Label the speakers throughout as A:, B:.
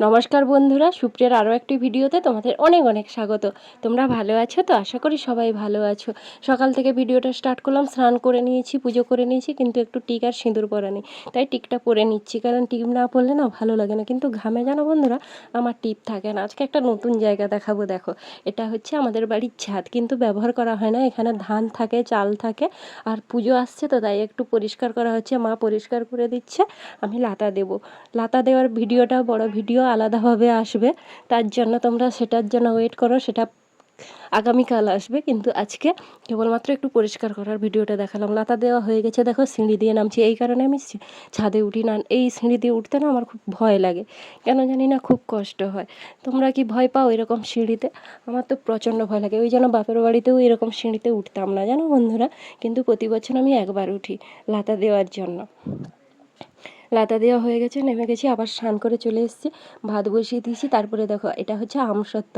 A: নমস্কার বন্ধুরা, সুপ্রিয়ার আরও একটি ভিডিওতে তোমাদের অনেক অনেক স্বাগত। তোমরা ভালো আছো তো? আশা করি সবাই ভালো আছো। সকাল থেকে ভিডিওটা স্টার্ট করলাম, স্নান করে নিয়েছি, পুজো করে নিয়েছি, কিন্তু একটু টিক আর সিঁদুর পরা নেই। তাই টিকটা পরে নিচ্ছি, কারণ টিপ না পরলে না ভালো লাগে না। কিন্তু ঘামে জানো বন্ধুরা, আমার টিপ থাকে না। আজকে একটা নতুন জায়গা দেখাবো, দেখো। এটা হচ্ছে আমাদের বাড়ির ছাদ, কিন্তু ব্যবহার করা হয় না। এখানে ধান থাকে, চাল থাকে, আর পুজো আসছে তো, তাই একটু পরিষ্কার করা হচ্ছে। মা পরিষ্কার করে দিচ্ছে, আমি লাতা দেব। লাতা দেওয়ার ভিডিওটা বড় ভিডিও আলাদাভাবে আসবে। তার জন্য তোমরা সেটার জন্য ওয়েট করো, সেটা আগামীকাল আসবে। কিন্তু আজকে কেবলমাত্র একটু পরিষ্কার করার ভিডিওটা দেখালাম। লাতা দেওয়া হয়ে গেছে। দেখো সিঁড়ি দিয়ে নামছি। এই কারণে আমি ছাদে উঠি না। এই সিঁড়ি দিয়ে উঠতে না আমার খুব ভয় লাগে। কেন জানি না খুব কষ্ট হয়। তোমরা কি ভয় পাও এরকম সিঁড়িতে? আমার তো প্রচণ্ড ভয় লাগে। ওই জন্য বাপের বাড়িতেও এরকম সিঁড়িতে উঠতাম না, জানো বন্ধুরা? কিন্তু প্রতি বছর আমি একবার উঠি লাতা দেওয়ার জন্য। লাতা দেওয়া হয়ে গেছে, নেমে গেছি, আবার স্নান করে চলে এসেছি, ভাত বসিয়ে দিয়েছি, তারপরে দেখো, এটা হচ্ছে আমসত্ত্ব।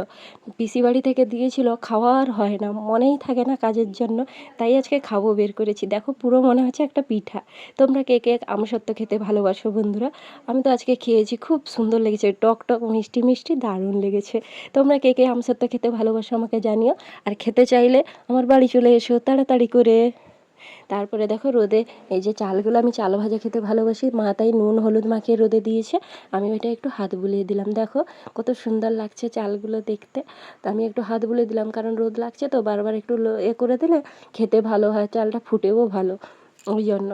A: পিসি বাড়ি থেকে দিয়েছিল খাওয়ার হয় না, মনেই থাকে না কাজের জন্য, তাই আজকে খাব, বের করেছি। দেখো, পুরো মনে হচ্ছে একটা পিঠা। তোমরা কে কে আমসত্ত্ব খেতে ভালোবাসো বন্ধুরা? আমি তো আজকে খেয়েছি, খুব সুন্দর লেগেছে, টক টক, মিষ্টি মিষ্টি, দারুণ লেগেছে। তোমরা কে কে আমসত্ত্ব খেতে ভালোবাসো আমাকে জানিও, আর খেতে চাইলে আমার বাড়ি চলে এসো, তাড়াতাড়ি করে। তারপরে দেখো রোদে এই যে চালগুলো আমি চাল ভাজা খেতে ভালোবাসি, মা তাই নুন হলুদ মাখিয়ে রোদে দিয়েছে। আমি ওইটা একটু হাত বুলিয়ে দিলাম। দেখো কত সুন্দর লাগছে চালগুলো দেখতে। তা আমি একটু হাত বুলিয়ে দিলাম কারণ রোদ লাগছে তো বারবার একটু এ করে দিলে খেতে ভালো হয়, চালটা ফুটেও ভালো। ওই জন্য।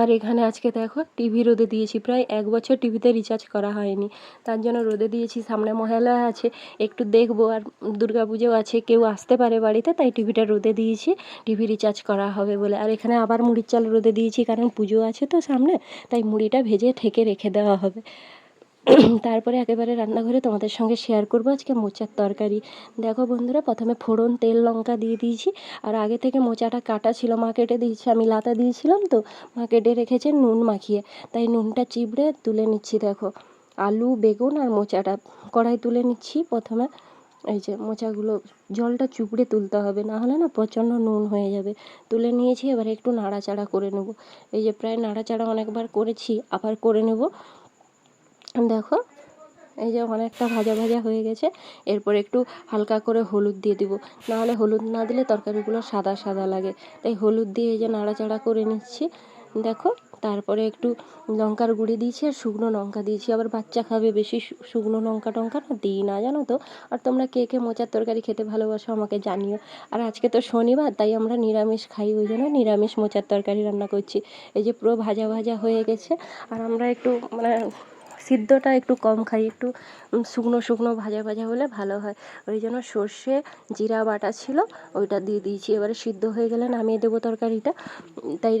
A: আর এখানে আজকে দেখো টিভি রোদে দিয়েছি। প্রায় এক বছর টিভিতে রিচার্জ করা হয়নি। তার জন্য রোদে দিয়েছি, সামনে মহালয়া আছে, একটু দেখব। আর পুজো আছে, কেউ আসতে পারে বাড়িতে, তাই টিভিটা রোদে দিয়েছি, টিভি রিচার্জ করা হবে বলে। আর এখানে আবার মুড়ির চাল রোদে দিয়েছি, কারণ পুজো আছে তো সামনে, তাই মুড়িটা ভেজে ঠেকে রেখে দেওয়া হবে। তারপরে একেবারে রান্নাঘরে তোমাদের সঙ্গে শেয়ার করব আজকে মোচার তরকারি। দেখো বন্ধুরা, প্রথমে ফোড়ন, তেল, লঙ্কা দিয়ে দিয়েছি। আর আগে থেকে মোচাটা কাটা ছিল মা কেটে দিয়েছে, আমি লাতা দিয়েছিলাম তো মা কেটে রেখেছে নুন মাখিয়ে। তাই নুনটা চিবড়ে তুলে নিচ্ছি, দেখো। আলু, বেগুন আর মোচাটা কড়াই তুলে নিচ্ছি প্রথমে। এই যে মোচাগুলো, জলটা চুপড়ে তুলতে হবে, না হলে না প্রচণ্ড নুন হয়ে যাবে। তুলে নিয়েছি, এবারে একটু নাড়াচাড়া করে নেব। এই যে প্রায় নাড়াচাড়া অনেকবার করেছি, আবার করে নেব। দেখো, এই যে অনেকটা ভাজা ভাজা হয়ে গেছে। এরপর একটু হালকা করে হলুদ দিয়ে দিব। নাহলে হলুদ না দিলে তরকারিগুলো সাদা সাদা লাগে। তাই হলুদ দিয়ে এই যে নাড়াচাড়া করে নিচ্ছি। দেখো, তারপরে একটু লঙ্কার গুঁড়ি দিয়েছি আর শুকনো লঙ্কা দিয়েছি। আবার বাচ্চা খাবে বেশি শুকনো লঙ্কা টঙ্কা না, দিই না, জানো তো? আর তোমরা কে কে মোচার তরকারি খেতে ভালোবাসো আমাকে জানিও। আর আজকে তো শনিবার, তাই আমরা নিরামিষ খাই, ওই জন্য নিরামিষ মোচার তরকারি রান্না করছি। এই যে পুরো ভাজা ভাজা হয়ে গেছে। আর আমরা একটু মানে সিদ্ধটা একটু কম খাই, একটু শুকনো শুকনো ভাজা ভাজা হলে ভালো হয়। ওই জন্য সর্ষে, জিরা বাটা ছিল, ওইটা দিয়ে দিয়েছি। এবারে সিদ্ধ হয়ে গেলে নামিয়ে দেবো তরকারিটা। তাই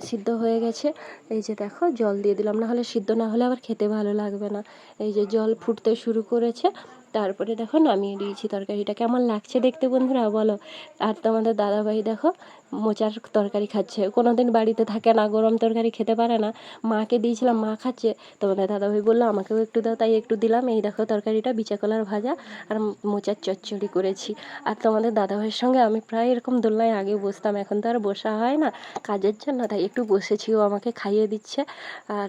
A: সিদ্ধ হয়ে গেছে। এই যে দেখো, জল দিয়ে দিলাম। না হলে সিদ্ধ না হলে আবার খেতে ভালো লাগবে না। এই যে জল ফুটতে শুরু করেছে তারপরে দেখো নামিয়ে দিয়েছি তরকারিটা। কেমন লাগছে দেখতে বন্ধুরা বলো? আর তোমাদের দাদাভাই দেখো মোচার তরকারি খাচ্ছে। কোনো দিন বাড়িতে থাকে না, গরম তরকারি খেতে পারে না। মাকে দিয়েছিলাম, মা খাচ্ছে। তোমাদের দাদাভাই বলল, আমাকেও একটু দাও। তাই একটু দিলাম। এই দেখো তরকারিটা, বিচা কলার ভাজা আর মোচার চচ্চড়ি করেছি। আর তোমাদের দাদাভাইয়ের সঙ্গে আমি প্রায় এরকম দোলনায় আগে বসতাম। এখন তো আর বসা হয় না কাজের জন্য, তাই একটু বসেছি। ও আমাকে খাইয়ে দিচ্ছে। আর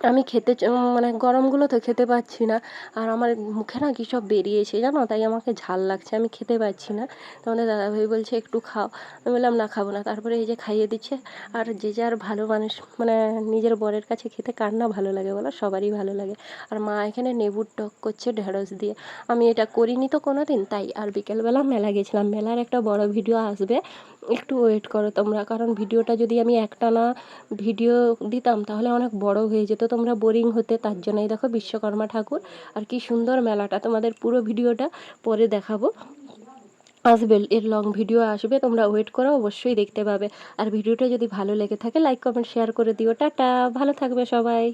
A: আমি খেতে মানে গরমগুলো তো খেতে পাচ্ছি না। আর আমার মুখে না কী সব বেরিয়েছে জানো? তাই আমাকে ঝাল লাগছে, আমি খেতে পাচ্ছি না। তোমাদের দাদাভাই বলছে, একটু খাও। আমি বললাম, না, খাব না। তারপরে এই যে খাইয়ে দিচ্ছে। আর যে যার ভালো মানুষ মানে নিজের বরের কাছে খেতে কার না ভালো লাগে বলো? সবারই ভালো লাগে। আর মা এখানে নেবুর টক করছে ঢেঁড়স দিয়ে। আমি এটা করিনি তো কোনো দিন তাই আর বিকেলবেলা মেলা গেছিলাম। মেলার একটা বড় ভিডিও আসবে, একটু ওয়েট করো তোমরা। কারণ ভিডিওটা যদি আমি একটানা ভিডিও দিতাম, তাহলে অনেক বড় হয়ে যেত। তোমরা বোরিং হতে, তার জন্যই দেখো বিশ্বকর্মা ঠাকুর। আর কি সুন্দর মেলাটা, তোমাদের পুরো ভিডিওটা পরে দেখাবো। আসবে এর লং ভিডিও আসবে, তোমরা ওয়েট করো, অবশ্যই দেখতে পাবে। আর ভিডিওটা যদি ভালো লেগে থাকে লাইক কমেন্ট শেয়ার করে দিও। টাটা, ভালো থাকবে সবাই।